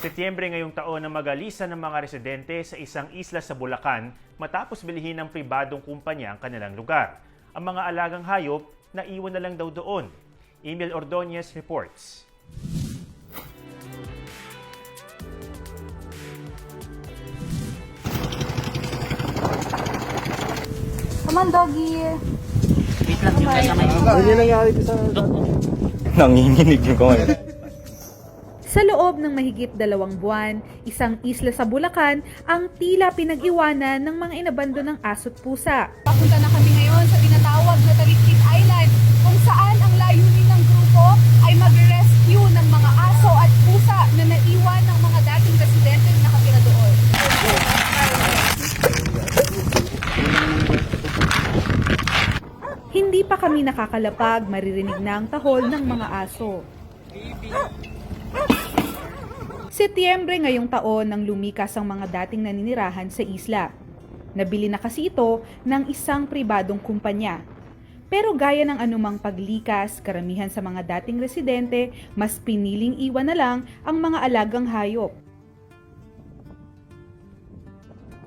Setyembre ngayong taon na magalisa ng mga residente sa isang isla sa Bulacan matapos bilihin ng pribadong kumpanya ang kanilang lugar. Ang mga alagang hayop naiwan na lang daw doon. Emil Ordonez reports. Come on, doggy. Wait lang, yung kasama yung Hindi nangyari ko sa... Nanginginig yung kamay. Sa loob ng mahigit dalawang buwan, isang isla sa Bulacan ang tila pinag-iwanan ng mga inabando ng aso't pusa. Papunta na kami ngayon sa tinatawag na Taliktik Island kung saan ang layunin ng grupo ay mag-rescue ng mga aso at pusa na naiwan ng mga dating residente na nakatira doon. Hindi pa kami nakakalapag, maririnig na ang tahol ng mga aso. Setyembre ngayong taon nang lumikas ang mga dating naninirahan sa isla. Nabili na kasi ito ng isang pribadong kumpanya. Pero gaya ng anumang paglikas, karamihan sa mga dating residente, mas piniling iwan na lang ang mga alagang hayop.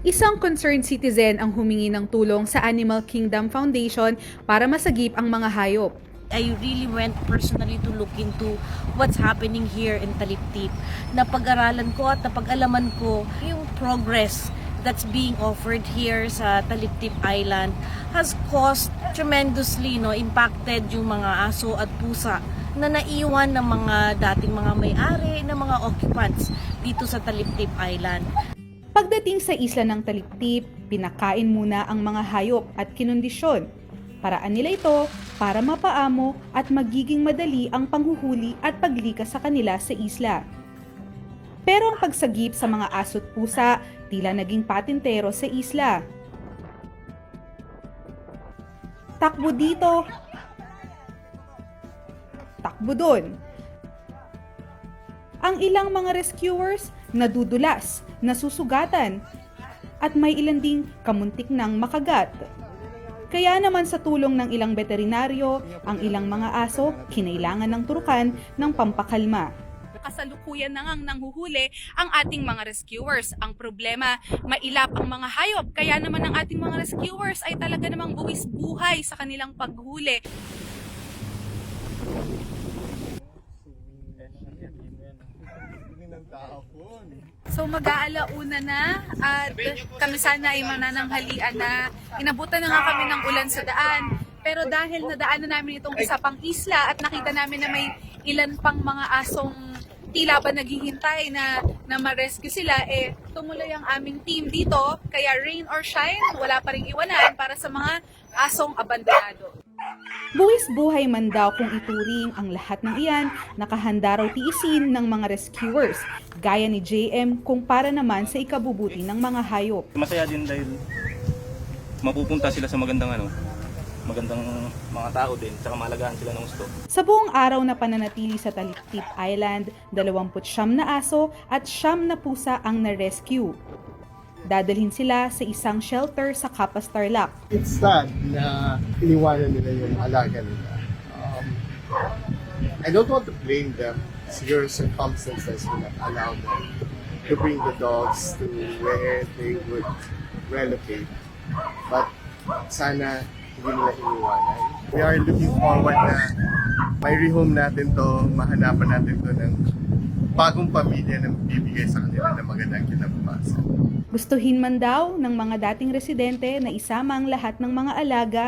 Isang concerned citizen ang humingi ng tulong sa Animal Kingdom Foundation para masagip ang mga hayop. I really went personally to look into what's happening here in Taliptip. Napag-aralan ko at napag-alaman ko yung progress that's being offered here sa Taliptip Island has caused tremendously no impacted yung mga aso at pusa na naiwan ng mga dating mga may-ari ng mga occupants dito sa Taliptip Island. Pagdating sa isla ng Taliptip, pinakain muna ang mga hayop at kinondisyon. Paraan nila ito para mapaamo at magiging madali ang panghuhuli at paglikas sa kanila sa isla. Pero ang pagsagip sa mga aso't pusa tila naging patintero sa isla. Takbo dito. Takbo doon. Ang ilang mga rescuers nadudulas, nasusugatan, at may ilan ding kamuntik ng makagat. Kaya naman sa tulong ng ilang veterinaryo, ang ilang mga aso kinailangan ng turukan ng pampakalma. Kasalukuyan na ngang nanghuhuli ang ating mga rescuers. Ang problema, mailap ang mga hayop. Kaya naman ang ating mga rescuers ay talaga namang buwis buhay sa kanilang paghuli. So mag-aalauna na at kami sana ay manananghalian na. Inabutan na nga kami ng ulan sa daan. Pero dahil nadaan na namin itong isa pang isla at nakita namin na may ilan pang mga asong tila ba naghihintay na, na ma-rescue sila, eh tumuloy ang aming team dito. Kaya rain or shine, wala pa rin iwanan para sa mga asong abandonado. Buwis buhay man daw kung ituring ang lahat ng iyan, nakahanda raw tiisin ng mga rescuers, gaya ni JM kung para naman sa ikabubuti ng mga hayop. Masaya din dahil mapupunta sila sa magandang ano, magandang mga tao din, tsaka malagahan sila ng gusto. Sa buong araw na pananatili sa Taliktik Island, 29 na aso at siyam na pusa ang na-rescue. Dadalhin sila sa isang shelter sa Kapas Tarlac. It's sad na iniwanan nila yung alaga nila. Um, I don't want to blame them. Your circumstances will not allow them to bring the dogs to where they would relocate. But sana hindi nila iniwanan. We are looking forward na may rehome natin to, mahanapan natin to ng bagong pamilya na bibigay sa kanila ng magandang kinabukasan. Gustuhin man daw ng mga dating residente na isama ang lahat ng mga alaga.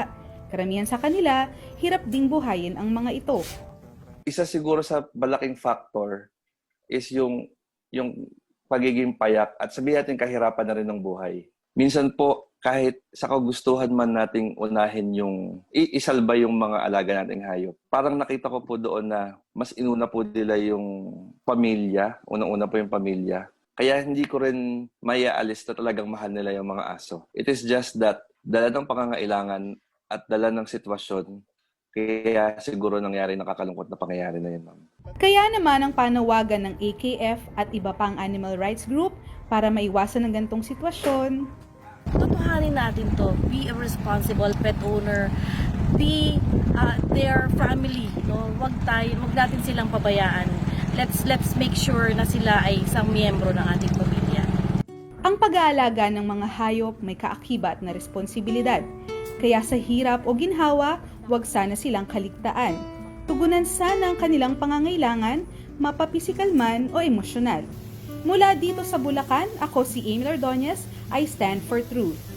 Karamihan sa kanila, hirap ding buhayin ang mga ito. isa siguro sa malaking factor is yung yung pagiging payak at sabihin natin kahirapan na rin ng buhay. Minsan po kahit sa kagustuhan man nating unahin yung isalba yung mga alaga nating hayop. Parang nakita ko po doon na mas inuna po nila yung pamilya, unang-una po yung pamilya. Kaya hindi ko rin maiaalis na talagang mahal nila yung mga aso. It is just that dala ng pangangailangan at dala ng sitwasyon kaya siguro nangyari nakakalungkot na pangyayari na yun, ma'am. Kaya naman ang panawagan ng AKF at iba pang animal rights group para maiwasan ang gantong sitwasyon, Tutuhanin natin to. Be a responsible pet owner. Be uh, their family. No? Wag tayo, wag natin silang pabayaan. Let's let's make sure na sila ay isang miyembro ng ating pamilya. Ang pag-aalaga ng mga hayop may kaakibat na responsibilidad. Kaya sa hirap o ginhawa, huwag sana silang kaligtaan. Tugunan sana ang kanilang pangangailangan, mapapisikal man o emosyonal. Mula dito sa Bulacan, ako si Amy Ordonez, I stand for truth.